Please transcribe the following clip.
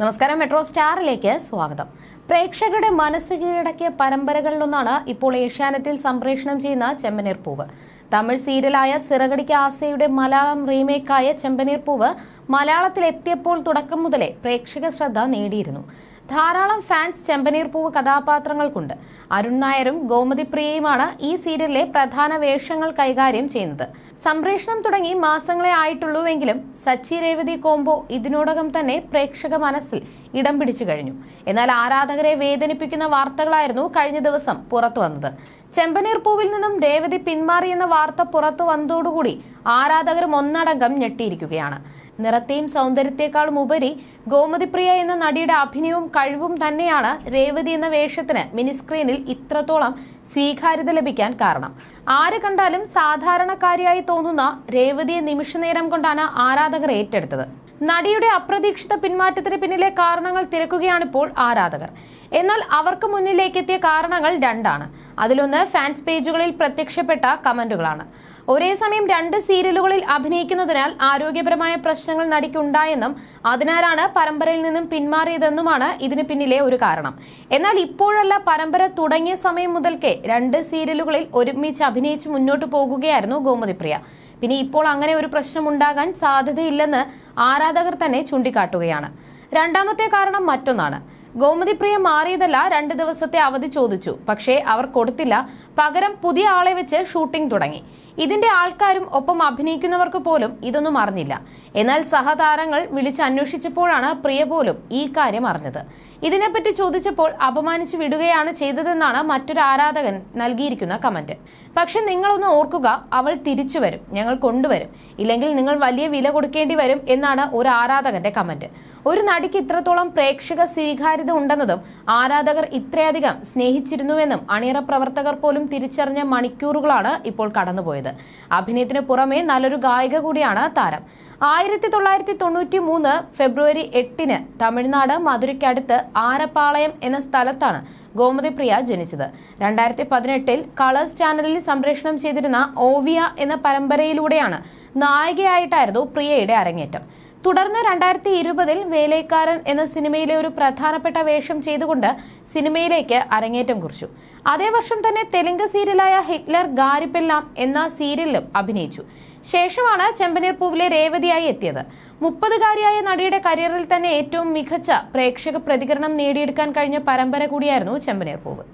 നമസ്കാരം മെട്രോ സ്റ്റാറിലേക്ക് സ്വാഗതം. പ്രേക്ഷകരുടെ മനസ്സ് കീഴടക്കിയ പരമ്പരകളിലൊന്നാണ് ഇപ്പോൾ ഏഷ്യാനെറ്റിൽ സംപ്രേഷണം ചെയ്യുന്ന ചെമ്പനീർ പൂവ്. തമിഴ് സീരിയലായ സിറകടിക്ക് ആസയുടെ മലയാളം റീമേക്കായ ചെമ്പനീർ പൂവ് മലയാളത്തിൽ എത്തിയപ്പോൾ തുടക്കം മുതലേ പ്രേക്ഷക ശ്രദ്ധ നേടിയിരുന്നു. ധാരാളം ഫാൻസ് ചെമ്പനീർ പൂവ് കഥാപാത്രങ്ങൾക്കുണ്ട്. അരുൺ നായരും ഗോമതി പ്രിയയുമാണ് ഈ സീരിയലിലെ പ്രധാന വേഷങ്ങൾ കൈകാര്യം ചെയ്യുന്നത്. സംപ്രേഷണം തുടങ്ങി മാസങ്ങളെ ആയിട്ടുള്ളൂവെങ്കിലും സച്ചി രേവതി കോംബോ ഇതിനോടകം തന്നെ പ്രേക്ഷക മനസ്സിൽ ഇടം പിടിച്ചു കഴിഞ്ഞു. എന്നാൽ ആരാധകരെ വേദനിപ്പിക്കുന്ന വാർത്തകളായിരുന്നു കഴിഞ്ഞ ദിവസം പുറത്തു വന്നത്. ചെമ്പനീർ പൂവിൽ നിന്നും രേവതി പിന്മാറിയെന്ന വാർത്ത പുറത്തു വന്നതോടുകൂടി ആരാധകരും ഒന്നടങ്കം ഞെട്ടിയിരിക്കുകയാണ്. നിറത്തെയും സൗന്ദര്യത്തെക്കാളും ഉപരി ഗോമതിപ്രിയ എന്ന നടിയുടെ അഭിനയവും കഴിവും തന്നെയാണ് രേവതി എന്ന വേഷത്തിന് മിനിസ്ക്രീനിൽ ഇത്രത്തോളം സ്വീകാര്യത ലഭിക്കാൻ കാരണം. ആര് കണ്ടാലും സാധാരണക്കാരിയായി തോന്നുന്ന രേവതിയെ നിമിഷനേരം കൊണ്ടാണ് ആരാധകർ ഏറ്റെടുത്തത്. നടിയുടെ അപ്രതീക്ഷിത പിന്മാറ്റത്തിന് പിന്നിലെ കാരണങ്ങൾ തിരക്കുകയാണിപ്പോൾ ആരാധകർ. എന്നാൽ അവർക്ക് മുന്നിലേക്കെത്തിയ കാരണങ്ങൾ രണ്ടാണ്. അതിലൊന്ന് ഫാൻസ് പേജുകളിൽ പ്രത്യക്ഷപ്പെട്ട കമന്റുകളാണ്. ഒരേ സമയം രണ്ട് സീരിയലുകളിൽ അഭിനയിക്കുന്നതിനാൽ ആരോഗ്യപരമായ പ്രശ്നങ്ങൾ നടിക്കുണ്ടായെന്നും അതിനാലാണ് പരമ്പരയിൽ നിന്നും പിന്മാറിയതെന്നുമാണ് ഇതിന് പിന്നിലെ ഒരു കാരണം. എന്നാൽ ഇപ്പോഴല്ല പരമ്പര തുടങ്ങിയ സമയം മുതൽക്കേ രണ്ട് സീരിയലുകളിൽ ഒരുമിച്ച് അഭിനയിച്ച് മുന്നോട്ട് പോകുകയായിരുന്നു ഗോമതിപ്രിയ. പിന്നെ ഇപ്പോൾ അങ്ങനെ ഒരു പ്രശ്നം ഉണ്ടാകാൻ സാധ്യതയില്ലെന്ന് ആരാധകർ തന്നെ ചൂണ്ടിക്കാട്ടുകയാണ്. രണ്ടാമത്തെ കാരണം മറ്റൊന്നാണ്. ഗോമതിപ്രിയ മാറിയതല്ല രണ്ട് ദിവസത്തെ അവധി ചോദിച്ചു. പക്ഷേ അവർ കൊടുത്തില്ല. പകരം പുതിയ ആളെ വെച്ച് ഷൂട്ടിംഗ് തുടങ്ങി. ഇതിന്റെ ആൾക്കാരും ഒപ്പം അഭിനയിക്കുന്നവർക്ക് പോലും ഇതൊന്നും അറിഞ്ഞില്ല. എന്നാൽ സഹതാരങ്ങൾ വിളിച്ച് അന്വേഷിച്ചപ്പോഴാണ് പ്രിയ പോലും ഈ കാര്യം അറിഞ്ഞത്. ഇതിനെപ്പറ്റി ചോദിച്ചപ്പോൾ അപമാനിച്ചു വിടുകയാണ് ചെയ്തതെന്നാണ് മറ്റൊരു ആരാധകൻ നൽകിയിരിക്കുന്ന കമന്റ്. പക്ഷെ നിങ്ങളൊന്ന് ഓർക്കുക അവൾ തിരിച്ചു വരും. ഞങ്ങൾ കൊണ്ടുവരും. ഇല്ലെങ്കിൽ നിങ്ങൾ വലിയ വില കൊടുക്കേണ്ടി വരും എന്നാണ് ഒരു ആരാധകന്റെ കമന്റ്. ഒരു നടിക്ക് ഇത്രത്തോളം പ്രേക്ഷക സ്വീകാര്യത ഉണ്ടെന്നതും ആരാധകർ ഇത്രയധികം സ്നേഹിച്ചിരുന്നുവെന്നും അണിയറ പ്രവർത്തകർ പോലും തിരിച്ചറിഞ്ഞ മണിക്കൂറുകളാണ് ഇപ്പോൾ കടന്നുപോയത്. അഭിനയത്തിന് പുറമെ നല്ലൊരു ഗായിക കൂടിയാണ് താരം. ആയിരത്തി തൊള്ളായിരത്തി തൊണ്ണൂറ്റി മൂന്ന് ഫെബ്രുവരി എട്ടിന് തമിഴ്നാട് മധുരയ്ക്കടുത്ത് ആരപ്പാളയം എന്ന സ്ഥലത്താണ് ഗോമതിപ്രിയ ജനിച്ചത്. രണ്ടായിരത്തി പതിനെട്ടിൽ കളേഴ്സ് ചാനലിൽ സംപ്രേഷണം ചെയ്തിരുന്ന ഓവിയ എന്ന പരമ്പരയിലൂടെയാണ് നായികയായിട്ടായിരുന്നു പ്രിയയുടെ അരങ്ങേറ്റം. തുടർന്ന് രണ്ടായിരത്തി ഇരുപതിൽ വേലൈക്കാരൻ എന്ന സിനിമയിലെ ഒരു പ്രധാനപ്പെട്ട വേഷം ചെയ്തുകൊണ്ട് സിനിമയിലേക്ക് അരങ്ങേറ്റം കുറിച്ചു. അതേ വർഷം തന്നെ തെലുങ്ക് സീരിയലായ ഹിറ്റ്ലർ ഗാരിപ്പെല്ലാം എന്ന സീരിയലിലും അഭിനയിച്ചു. ശേഷമാണ് ചെമ്പനീർ പൂവിലെ രേവതിയായി എത്തിയത്. മുപ്പതുകാരിയായ നടിയുടെ കരിയറിൽ തന്നെ ഏറ്റവും മികച്ച പ്രേക്ഷക പ്രതികരണം നേടിയെടുക്കാൻ കഴിഞ്ഞ പരമ്പര കൂടിയായിരുന്നു ചെമ്പനീർ പൂവ്.